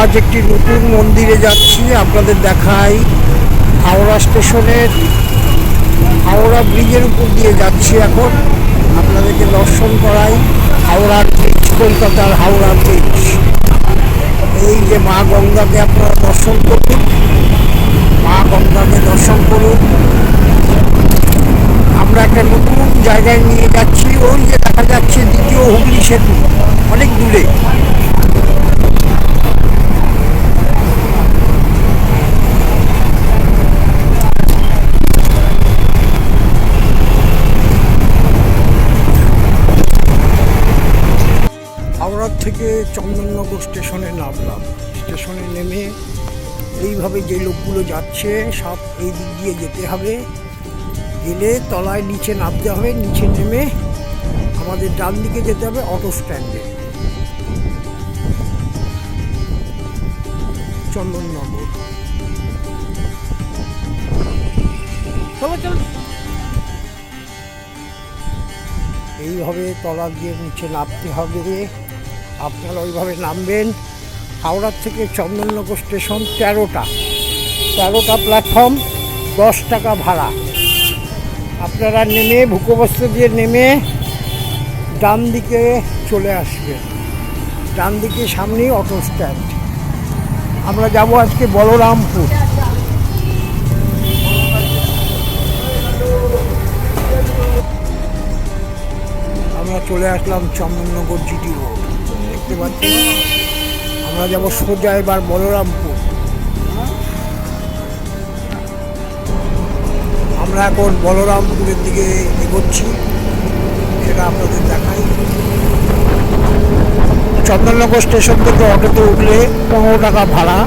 আজ একটি নতুন মন্দিরে যাচ্ছি, আপনাদের দেখাই হাওড়া স্টেশনের, হাওড়া ব্রিজের উপর দিয়ে যাচ্ছি এখন। আপনাদেরকে দর্শন করাই হাওড়ার ব্রিজ, কলকাতার হাওড়া ব্রিজ। এই যে মা গঙ্গাকে আপনারা দর্শন করুন, মা গঙ্গাকে দর্শন করুন। আমরা একটা নতুন জায়গায় নিয়ে যাচ্ছি, ওই যে দেখা যাচ্ছে দ্বিতীয় হুগলি সেতু, অনেক দূরে। চন্দননগর স্টেশনে নামলাম। স্টেশনে নেমে এইভাবে যে লোকগুলো যাচ্ছে, সব এই দিক দিয়ে যেতে হবে। গেলে তলায় নিচে নামতে হবে, নিচে নেমে আমাদের ডান দিকে যেতে হবে অটো স্ট্যান্ডে। চন্দননগর। এইভাবে তলা দিয়ে নিচে নামতে হবে। আপনারা ওইভাবে নামবেন। হাওড়ার থেকে চন্দননগর স্টেশন তেরোটা। তেরোটা প্ল্যাটফর্ম দশ টাকা ভাড়া। আপনারা নেমে ভূকবস্ত্র দিয়ে নেমে ডান দিকে চলে আসবেন। ডান দিকে সামনেই অটো স্ট্যান্ড আমরা যাব আজকে বলরামপুর। আমরা চলে আসলাম চন্দননগর জিটি রোড দেখতে পাচ্ছি। আমরা যাব সোজা এবার বলরামপুর। আমরা এখন বলরামপুরের দিকে এগোচ্ছি। সেটা আপনাদের দেখাই। চন্দননগর স্টেশন থেকে অটোতে উঠলে পনেরো টাকা ভাড়া।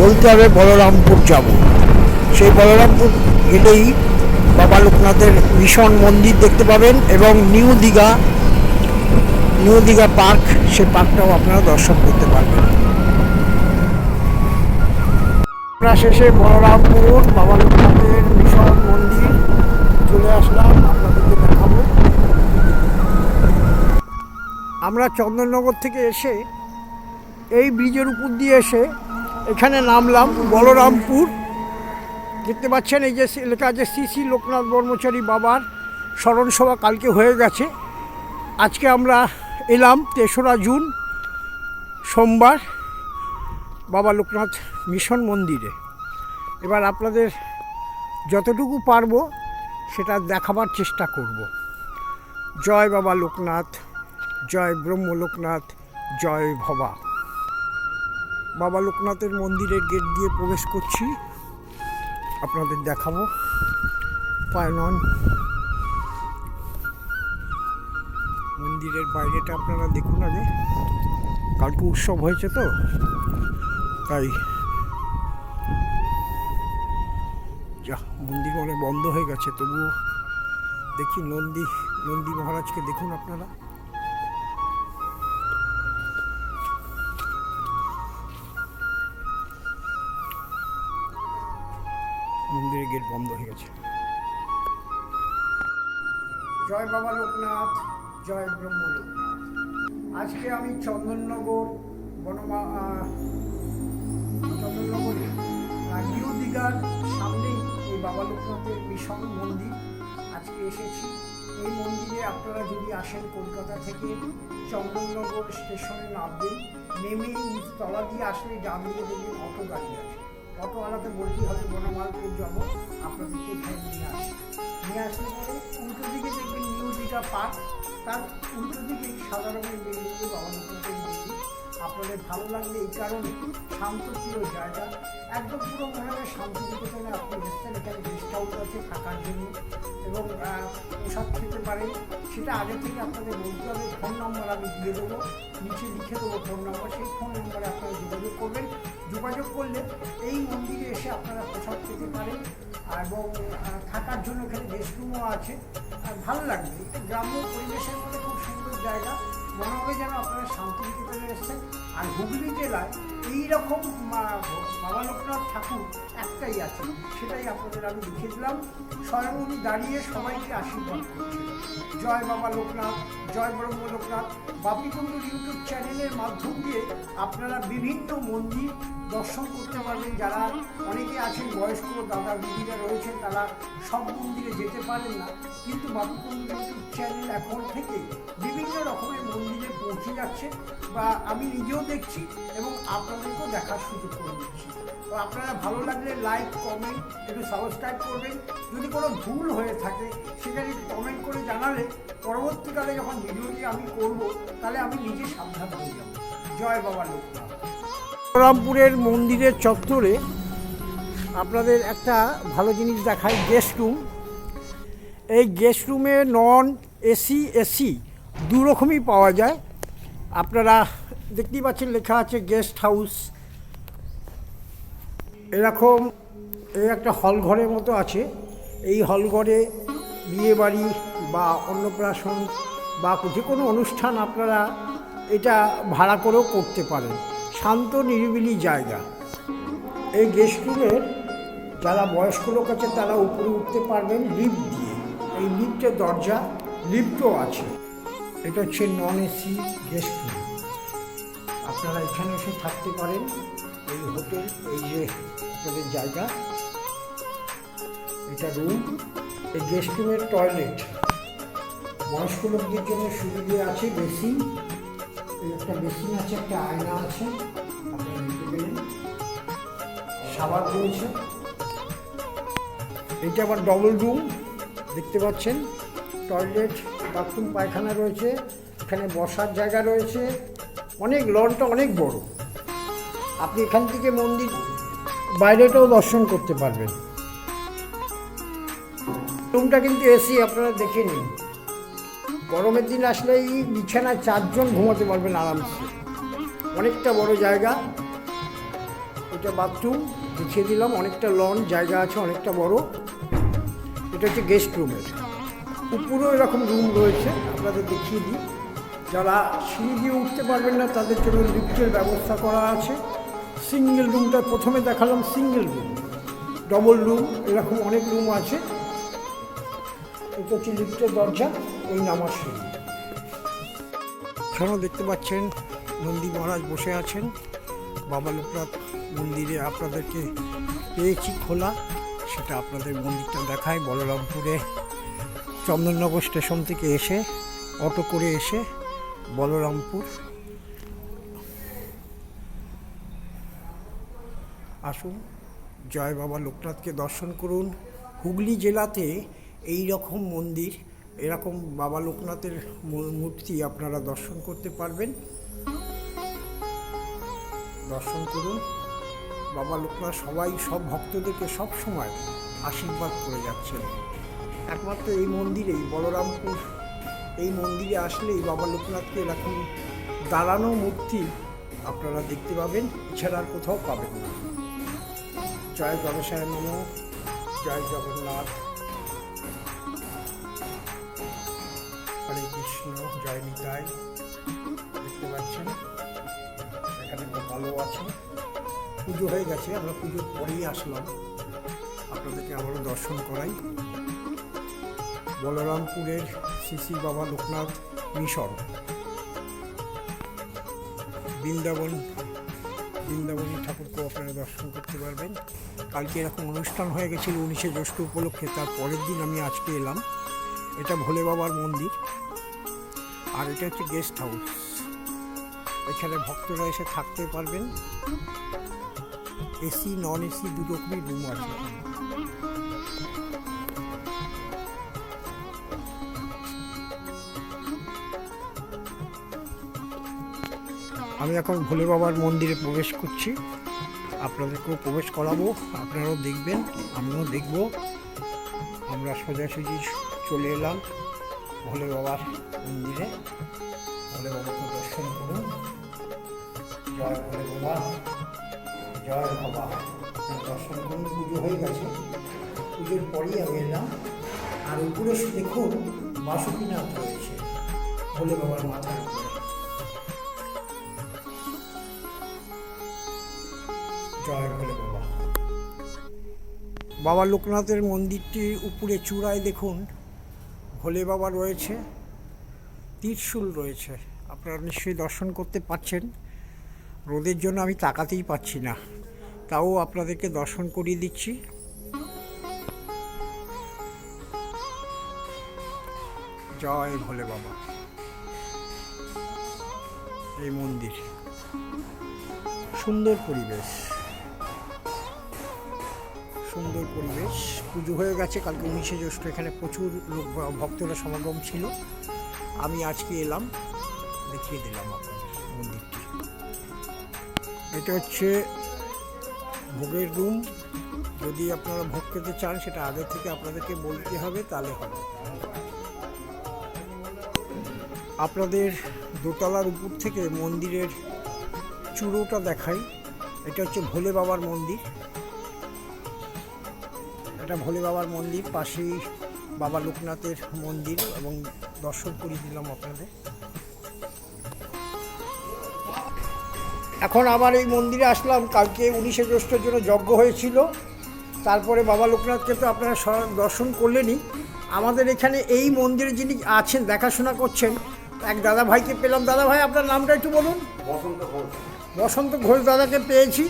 বলতে হবে বলরামপুর যাব। সেই বলরামপুর গেলেই বাবা লোকনাথের মিশন মন্দির দেখতে পাবেন এবং new Digha new Digha park সে পার্কটাও আপনারা দর্শন করতে পারবেন। আমরা শেষে বলরামপুর বাবা লোকনাথের মিশন মন্দির চলে আসলাম, আপনাদেরকে দেখাবো। আমরা চন্দননগর থেকে এসে এই ব্রিজের উপর দিয়ে এসে এখানে নামলাম বলরামপুর। দেখতে পাচ্ছেন এই যে লেখা আছে শ্রী শ্রী লোকনাথ ব্রহ্মচারী বাবার স্মরণসভা কালকে হয়ে গেছে। আজকে আমরা এলাম তেসরা জুন, সোমবার, বাবা লোকনাথ মিশন মন্দিরে। এবার আপনাদের যতটুকু পারব সেটা দেখাবার চেষ্টা করব। জয় বাবা লোকনাথ, জয় ব্রহ্ম লোকনাথ, জয় ভবা। বাবা লোকনাথের মন্দিরের গেট দিয়ে প্রবেশ করছি। আপনাদের দেখাবো। পায়নন মন্দিরের বাইরেটা আপনারা দেখুন আগে। কালকে উৎসব হয়েছে তো, তাই। যা মন্দির মানে বন্ধ হয়ে গেছে, তবুও দেখি নন্দী নন্দী মহারাজকে দেখুন আপনারা। মন্দিরের গেট বন্ধ হয়ে গেছে। জয় বাবা লোকনাথ। জয় ব্রহ্ম আজকে আমি চন্দননগর বনমা চন্দননগরে নিউ দীঘার সামনেই এই বাবা লোকনাথের মিশন মন্দির। আজকে এসেছি। এই মন্দিরে আপনারা যদি আসেন কলকাতা থেকে, চন্দননগর স্টেশনে নামবেন, নেমে তলা দিয়ে আসলে ডান দিকে দেখবেন অটো গাড়ি আছে। অটোওয়ালাকে বলতেই হবে, বনমালপুর যাব। আপনাদেরকে এখানে নিয়ে আসে নিয়ে আসলে উল্টো দিকে দেখবেন নিউ দীঘা পার্ক। তার উল্টো দিকে সাদা রঙের বিল্ডিংয়ে বাবা লোকনাথের মন্দির আপনাদের ভালো লাগবে এই কারণে শান্তপ্রিয় জায়গা। একদম পুরো মনে হয় শান্তিনিকেতনে আপনি এসছেন এখানে গেস্ট হাউস আছে থাকার জন্য। এবং প্রসাদ খেতে পারেন। সেটা আগে থেকে আপনাদের বলতে হবে ফোন নম্বর আমি দিয়ে দেবো। নিচে লিখে দেবো ফোন নম্বর সেই ফোন নম্বরে আপনারা যোগাযোগ করবেন। যোগাযোগ করলে এই মন্দিরে এসে আপনারা প্রসাদ খেতে পারেন। এবং থাকার জন্য এখানে গেস্ট রুমও আছে ভালো লাগবে। গ্রাম্য পরিবেশের মধ্যে খুব সুন্দর জায়গা। মনে হবে যেন আপনারা শান্তিনিকেতনে এসেছেন। আর হুগলি জেলায় এইরকম বাবা লোকনাথ ঠাকুর একটাই আছে। সেটাই আপনাদের আমি লিখে দিলাম। স্বয়ং উনি দাঁড়িয়ে সবাইকে আশীর্বাদ জয় বাবা লোকনাথ, জয় ব্রহ্ম লোকনাথ। বাপিকুণ্ডুর ইউটিউব চ্যানেলের মাধ্যম দিয়ে আপনারা বিভিন্ন মন্দির দর্শন করতে পারবেন। যারা অনেকে আছেন, বয়স্ক দাদা দিদিরা রয়েছেন, তারা সব মন্দিরে যেতে পারেন না। কিন্তু বাপুকুণ্ডুর ইউটিউব চ্যানেল এখন থেকে বিভিন্ন রকমের মন্দিরে পৌঁছে যাচ্ছে বা আমি নিজেও দেখছি এবং আপনাদেরকেও দেখার সুযোগ করে দিচ্ছি। তো আপনারা ভালো লাগলে লাইক কমেন্ট একটু সাবস্ক্রাইব করবেন। যদি কোনো ভুল হয়ে থাকে, সেখানে কমেন্ট করে জানালে পরবর্তীকালে যখন ভিডিওটি আমি করব, তাহলে আমি নিজে সাবধান হয়ে যাব। জয় বাবা লোকনাথ। রামপুরের মন্দিরের চত্বরে আপনাদের একটা ভালো জিনিস দেখায় গেস্ট রুম এই গেস্ট রুমে নন এসি এসি দু রকমই পাওয়া যায়। আপনারা দেখতেই পাচ্ছেন লেখা আছে গেস্ট হাউস। এরকম এই একটা হল ঘরের মতো আছে। এই হল ঘরে বিয়ে বাড়ি বা অন্নপ্রাশন বা যে কোনো অনুষ্ঠান আপনারা এটা ভাড়া করেও করতে পারেন। শান্ত, নিরিবিলি জায়গা। এই গেস্ট রুমের যারা বয়স্ক লোক আছে তারা উপরে উঠতে পারবেন লিফট দিয়ে। এই লিফটের দরজা লিফটও আছে। এটা হচ্ছে নন এসি গেস্ট রুম। আপনারা এখানে এসে থাকতে পারেন এই হোটেল, এই যে আপনাদের জায়গা। এটা রুম, এই গেস্ট রুমের টয়লেট। বয়স্ক লোকদের জন্য সুবিধে আছে বেসিন। একটা বেসিন আছে, একটা আয়না আছে। সাবান রয়েছে। এটা আবার ডবল রুম দেখতে পাচ্ছেন। টয়লেট বাথরুম পায়খানা রয়েছে, এখানে বসার জায়গা রয়েছে, অনেক লনটা অনেক বড়। আপনি এখান থেকে মন্দির বাইরেটাও দর্শন করতে পারবেন। রুমটা কিন্তু এসি, আপনারা দেখে নিন। গরমের দিন আসলে এই বিছানায় চারজন ঘুমাতে পারবেন আরামসে। অনেকটা বড় জায়গা। এটা বাথরুম, দেখিয়ে দিলাম, অনেকটা লন, জায়গা আছে অনেকটা বড়। এটা হচ্ছে গেস্ট রুমের। উপরেও এরকম রুম রয়েছে, আপনাদের দেখিয়ে দিই। যারা সিঁড়ি দিয়ে উঠতে পারবেন না, তাদের জন্য লিফটের ব্যবস্থা করা আছে। সিঙ্গেল রুমটা প্রথমে দেখালাম, সিঙ্গেল রুম। ডবল রুম, এরকম অনেক রুম আছে। এটা হচ্ছে লিফটের দরজা ওই নামার সিঁড়ি। এখানেও দেখতে পাচ্ছেন, নন্দী মহারাজ বসে আছেন। বাবা লোকনাথ মন্দিরে আপনাদেরকে পেয়েছি খোলা, সেটা আপনাদের মন্দিরটা দেখায় বলরামপুরে। চন্দননগর স্টেশন থেকে এসে, অটো করে এসে, বলরামপুর। আসুন, জয় বাবা লোকনাথকে দর্শন করুন। হুগলি জেলাতে এই রকম মন্দির, এরকম বাবা লোকনাথের মূর্তি আপনারা দর্শন করতে পারবেন। দর্শন করুন। বাবা লোকনাথ সবাই, সব ভক্তদেরকে সব সময় আশীর্বাদ করে যাচ্ছেন। একমাত্র এই মন্দিরেই বলরামপুর। এই মন্দিরে আসলেই বাবা লোকনাথকে এরকম দাঁড়ানো মূর্তি আপনারা দেখতে পাবেন, এছাড়া আর কোথাও পাবেন না। জয় গণেশায় নম জয় জগন্নাথ। হরে কৃষ্ণ, জয় নিতাই। দেখতে পাচ্ছেন, এখানে ভালো আছে। পুজো হয়ে গেছে, আমরা পুজোর পরেই আসলাম। আপনাদেরকে আবারও দর্শন করাই। বলরামপুরের শ্রী বাবা লোকনাথ মিশন। বৃন্দাবন, বৃন্দাবনী ঠাকুরকে আপনারা দর্শন করতে পারবেন। কালকে এরকম অনুষ্ঠান হয়ে গেছিল উনিশে জ্যৈষ্ঠ উপলক্ষে, তার পরের দিন আমি আজকে এলাম। এটা ভোলে বাবার মন্দির আর এটা হচ্ছে গেস্ট হাউস। এখানে ভক্তরা এসে থাকতে পারবেন। এসি, নন এসি দু রকমই রুম আছে। আমি এখন ভোলে বাবার মন্দিরে প্রবেশ করছি। আপনাদেরকেও প্রবেশ করাবো, আপনারাও দেখবেন, আমিও দেখব। আমরা সোজাসুজি চলে এলাম ভোলে বাবার মন্দিরে। ভোলে বাবাকে দর্শন করুন। জয় ভোলে বাবা, জয় বাবা। দর্শন করুন, পুজো হয়ে গেছে। পুজোর পরেই আমি এলাম। আর উপরে দেখুন বাসুকিনাথ রয়েছে, ভোলে বাবার মাথার উপরে। জয় বাবা। বাবা লোকনাথের মন্দিরটির উপরে চূড়ায় দেখুন, ভোলে বাবা রয়েছে, ত্রিশূল রয়েছে। আপনারা নিশ্চয়ই দর্শন করতে পাচ্ছেন। রোদের জন্য আমি তাকাতেই পাচ্ছি না, তাও আপনাদেরকে দর্শন করিয়ে দিচ্ছি। জয় ভোলে বাবা। এই মন্দির সুন্দর পরিবেশ। সুন্দর পরিবেশ। পুজো হয়ে গেছে, কালকে উনিশে জ্যৈষ্ঠ, এখানে প্রচুর লোক, ভক্তরা সমাগম ছিল। আমি আজকে এলাম, দেখিয়ে দিলাম মন্দিরটি। এটা হচ্ছে ভোগের রুম। যদি আপনারা ভোগ খেতে চান, সেটা আগে থেকে আপনাদেরকে বলতে হবে, তাহলে হবে। আপনাদের দোতলার উপর থেকে মন্দিরের চূড়োটা দেখাই। এটা হচ্ছে ভোলে বাবার মন্দির। এটা ভোলে বাবার মন্দির পাশেই বাবা লোকনাথের মন্দির এবং দর্শন করে দিলাম আপনাদের। এখন আবার এই মন্দিরে আসলাম কালকে উনিশে জ্যৈষ্ঠের জন্য যজ্ঞ হয়েছিল। তারপরে বাবা লোকনাথকে তো আপনারা দর্শন করলেনই। আমাদের এখানে এই মন্দিরে যিনি আছেন দেখাশোনা করছেন এক দাদা ভাইকে পেলাম। দাদা ভাই আপনার নামটা একটু বলুন। বসন্ত ঘোষ। বসন্ত ঘোষ দাদাকে পেয়েছি।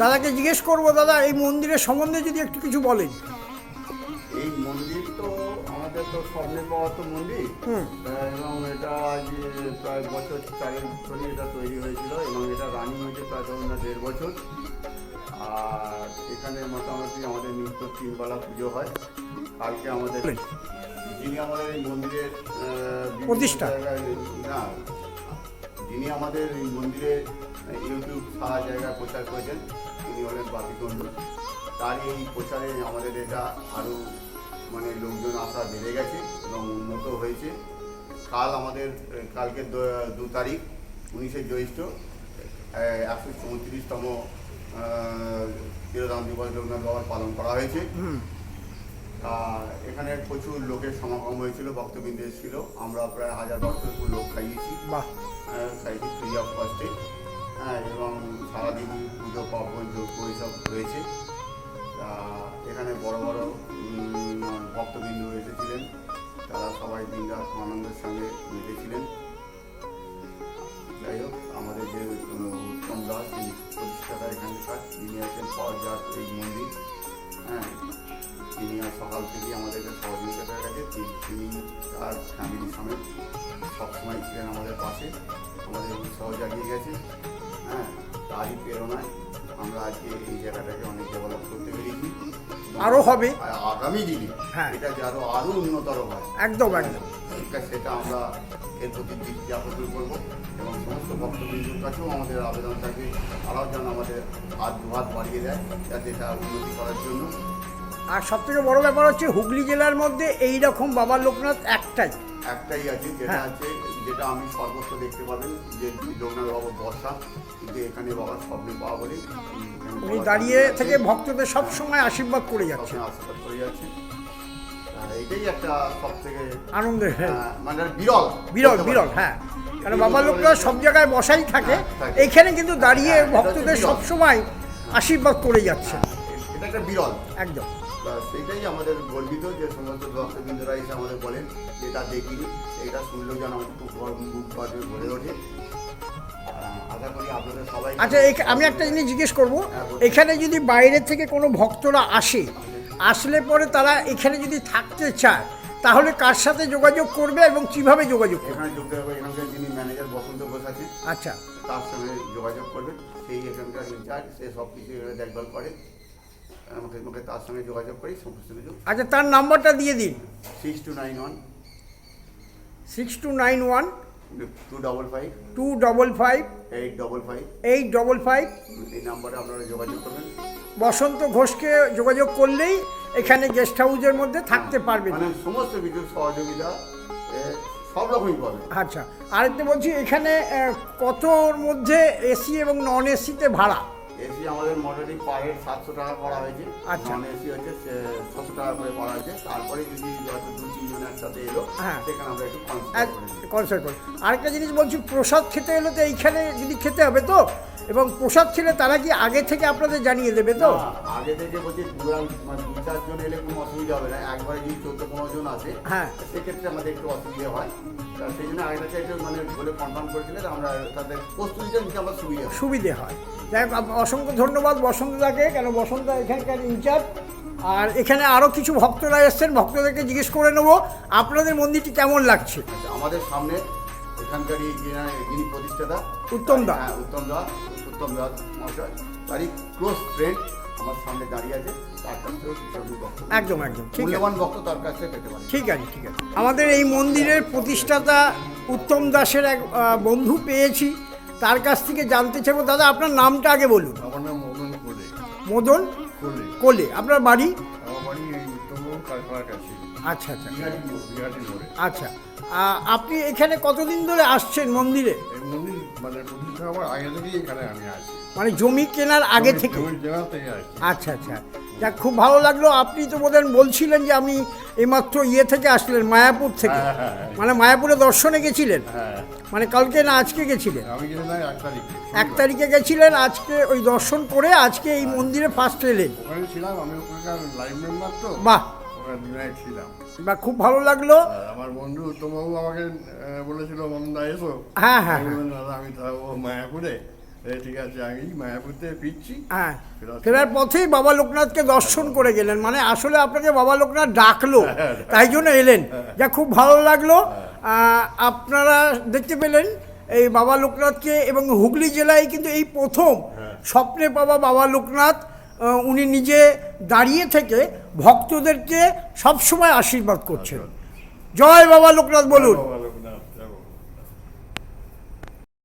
দাদাকে জিজ্ঞেস করব দাদা এই মন্দিরের সম্বন্ধে যদি একটু কিছু বলেন। তো স্বপ্নের পাওয়া তো মন্দির। এবং এটা আজ প্রায় বছর চারেক ধরে এটা তৈরি হয়েছিল এবং এটা রানিং হয়েছে প্রায় ধরুন না দেড় বছর। আর এখানে মোটামুটি আমাদের নিত্য তিনবেলা পুজো হয়। কালকে আমাদের যিনি আমাদের এই মন্দিরের প্রতিষ্ঠা। জায়গায় না যিনি আমাদের এই মন্দিরের ইউটিউব সারা জায়গায় প্রচার করেছেন তিনি হলেন বাপিকন্ডু তার এই প্রচারে আমাদের এটা আরও মানে লোকজন আসা বেড়ে গেছে এবং উন্নত হয়েছে। কাল আমাদের কালকে দু- তারিখ উনিশে জ্যৈষ্ঠ একশো চৌত্রিশতম তিরোধাম দিবস রবীন্দ্রনাথ বাবার পালন করা হয়েছে। আর এখানে প্রচুর লোকের সমাগম হয়েছিল ভক্তবৃন্দ এসেছিল। আমরা প্রায় হাজার বারোশো লোক খাইয়েছি। খাইয়েছি ফ্রি অফ কস্টে হ্যাঁ এবং সারাদিন পুজো পার্বণ যোগ্য এসব রয়েছে। তা এখানে বড় বড় ভক্তবৃন্দ এসেছিলেন। তারা সবাই দিন রাত আনন্দের সঙ্গে মেতেছিলেন। যাই হোক, আমাদের যে উত্তম দাস তিনি প্রতিষ্ঠাতা এখানকার তিনি আছেন পর্যাট এই মন্দির হ্যাঁ তিনি আর সকাল থেকে আমাদেরকে সহযোগিতা করে গেছে তিনি- তার ফ্যামিলির সমেত সবসময় ছিলেন আমাদের পাশে। আমাদের উৎসাহ জাগিয়ে গেছে। হ্যাঁ তারই প্রেরণায় আমরা আজকে এই জায়গাটাকে অনেক ডেভেলপ করতে পেরেছি। আরও হবে। আগামী দিনে হ্যাঁ। এটা যে আরও আরও উন্নতর হয়। একদম একদম। সেটা আমরা এর প্রতি আকর্ষণ করব এবং সমস্ত ভক্তবৃন্দুর কাছেও আমাদের আবেদন থাকবে। তারাও যেন আমাদের হাত দুহাত বাড়িয়ে দেয় যাতে এটা উন্নতি করার জন্য। আর সব থেকে বড় ব্যাপার হচ্ছে হুগলি জেলার মধ্যে এই রকম বাবা লোকনাথ একটাই। একটাই আছে যেটা হ্যাঁ। আছে যেটা আমি সর্বত্র দেখতে পাবেন যে লোকনাথ বাবা বর্ষা কিন্তু এখানে বাবার স্বপ্নে পাওয়া বলে উনি দাঁড়িয়ে দাঁড়িয়ে থেকে ভক্তদের সব সময় আশীর্বাদ করে যাচ্ছে আশীর্বাদ করে যাচ্ছে এটাই একটা সব থেকে আনন্দের হ্যাঁ মানে বিরল বিরল বিরল হ্যাঁ। কারণ বাবা লোকনাথ সব জায়গায় বসাই থাকে। হ্যাঁ, থাকে। এইখানে কিন্তু দাঁড়িয়ে হ্যাঁ, এটা হচ্ছে ভক্তদের। সব সময় আশীর্বাদ করে যাচ্ছে হ্যাঁ, এটা একটা বিরল। একদম। সেটাই আমাদের গর্বিত যে সমস্ত ভক্তবৃন্দরা এসে আমাদের বলেন এটা দেখিনি এটা শুনলেও যেন আমাদের খুব গর্ব বুক বাজে ভরে ওঠে। আচ্ছা আমি একটা জিনিস জিজ্ঞেস করব। এখানে যদি বাইরে থেকে কোনো ভক্তরা আসে আসলে পরে তারা এখানে যদি থাকতে চায় তাহলে কার সাথে যোগাযোগ করবে এবং কীভাবে যোগাযোগ করবে? এখানে করে এখানকার যিনি ম্যানেজার বসন্ত ঘোষ আছে আচ্ছা। তার সঙ্গে যোগাযোগ করবে। সেই এখানকার ইনচার্জ সে সব কিছু দেখভাল করে। আমাকে আমাকে তার সঙ্গে যোগাযোগ করি সমস্ত কিছু। আচ্ছা তার নাম্বারটা দিয়ে দিন। Six two nine one. Six two nine one. Two double five. Two double five. Eight double five. Eight double five. এই নাম্বারে আপনারা যোগাযোগ করবেন। বসন্ত ঘোষকে যোগাযোগ করলেই এখানে গেস্ট হাউসের মধ্যে থাকতে পারবেন। মানে সমস্ত কিছু সহযোগিতা সব রকমই পাবে আচ্ছা আরেকটা বলছি এখানে কতর মধ্যে এসি এবং নন এসিতে ভাড়া? এসি আমাদের মোটামুটি পার হেড সাতশো টাকা করা হয়েছে আচ্ছা। নন এসি হচ্ছে ছশো টাকা করে করা হয়েছে তারপরে যদি হয়তো দু তিনজন একসাথে এলো হ্যাঁ। সেখানে আমরা একটু। কনসার্ট করি আরেকটা জিনিস বলছি প্রসাদ খেতে এলো তো এইখানে যদি খেতে হবে তো এবং প্রসাদ ছেলে তারা কি আগে থেকে আপনাদের জানিয়ে দেবে তো? আগে থেকে বলছি মানে দু চারজন এলে কোনো অসুবিধা হবে না। একবারে যদি চোদ্দ পনেরো জন আছে হ্যাঁ। সেক্ষেত্রে আমাদের একটু অসুবিধা হয়। সেই জন্য আগে থেকে একটু মানে বলে কনফার্ম করে দিলে আমরা তাদের প্রস্তুতিটা নিতে আমরা সুবিধা সুবিধে হয়। যাই আপ- অসংখ্য ধন্যবাদ বসন্ত বসন্তদাকে কেন বসন্ত এখানকার ইনচার্জ আর এখানে আরও কিছু ভক্তরা এসছেন ভক্তদেরকে জিজ্ঞেস করে নেব। আপনাদের মন্দিরটি কেমন লাগছে? আচ্ছা, আমাদের সামনে এখানকারই যিনি- প্রতিষ্ঠাতা উত্তম দা। হ্যাঁ উত্তম দা উত্তম দা মহাশয় তারই ক্লোজ ফ্রেন্ড আমার সামনে দাঁড়িয়ে আছে তার কাছ থেকেও একদম একদম ঠিক আছে। মূল্যবান বক্তব্য তার কাছ থেকে পেতে পারি। ঠিক আছে ঠিক আছে। আমাদের এই মন্দিরের প্রতিষ্ঠাতা উত্তম দাসের এক বন্ধু পেয়েছি তার কাছ থেকে জানতে চাইব। দাদা আপনার নামটা আগে বলুন। আমার নাম মদন কোলে। মদন কোলে। কোলে। আপনার বাড়ি? আমার বাড়ি এই কাছে। আচ্ছা আচ্ছা। আচ্ছা। আপনি এখানে কতদিন ধরে আসছেন মন্দিরে? মন্দির মানে প্রতিষ্ঠা হওয়ার আগে থেকেই এখানে আমি আছি। মানে জমি কেনার আগে থেকে? আচ্ছা আচ্ছা। যাক খুব ভালো লাগল। আপনি তো বোধহয় বলছিলেন যে আমি এইমাত্র ইয়ে থেকে আসলেন মায়াপুর থেকে। হ্যাঁ, হ্যাঁ, হ্যাঁ। মানে মায়াপুরে দর্শনে গেছিলেন? মানে কালকে না আজকে গেছিলেন? এক তারিখে গেছিলেন আজকে ওই দর্শন করে আজকে এই মন্দিরে ফার্স্ট এলেন। বাহ। ছিলাম। বা খুব ভালো লাগল। আমার বন্ধু উত্তমবাবু আমাকে বলেছিল মন্দা এসো। হ্যাঁ, হ্যাঁ, আমি দাদা আমি থাকব মায়াপুরে। ঠিক আছে আমি মায়াপুর থেকে ফিরছি। হ্যাঁ ফেরার পথেই বাবা লোকনাথকে দর্শন করে গেলেন। মানে আসলে আপনাকে বাবা লোকনাথ ডাকলো তাই জন্য এলেন। যা খুব ভালো লাগল। আপনারা দেখতে পেলেন এই বাবা লোকনাথকে এবং হুগলি জেলায় কিন্তু এই প্রথম স্বপ্নে পাওয়া বাবা লোকনাথ। উনি নিজে দাঁড়িয়ে থেকে ভক্তদেরকে সবসময় আশীর্বাদ করছেন। জয় বাবা লোকনাথ বলুন।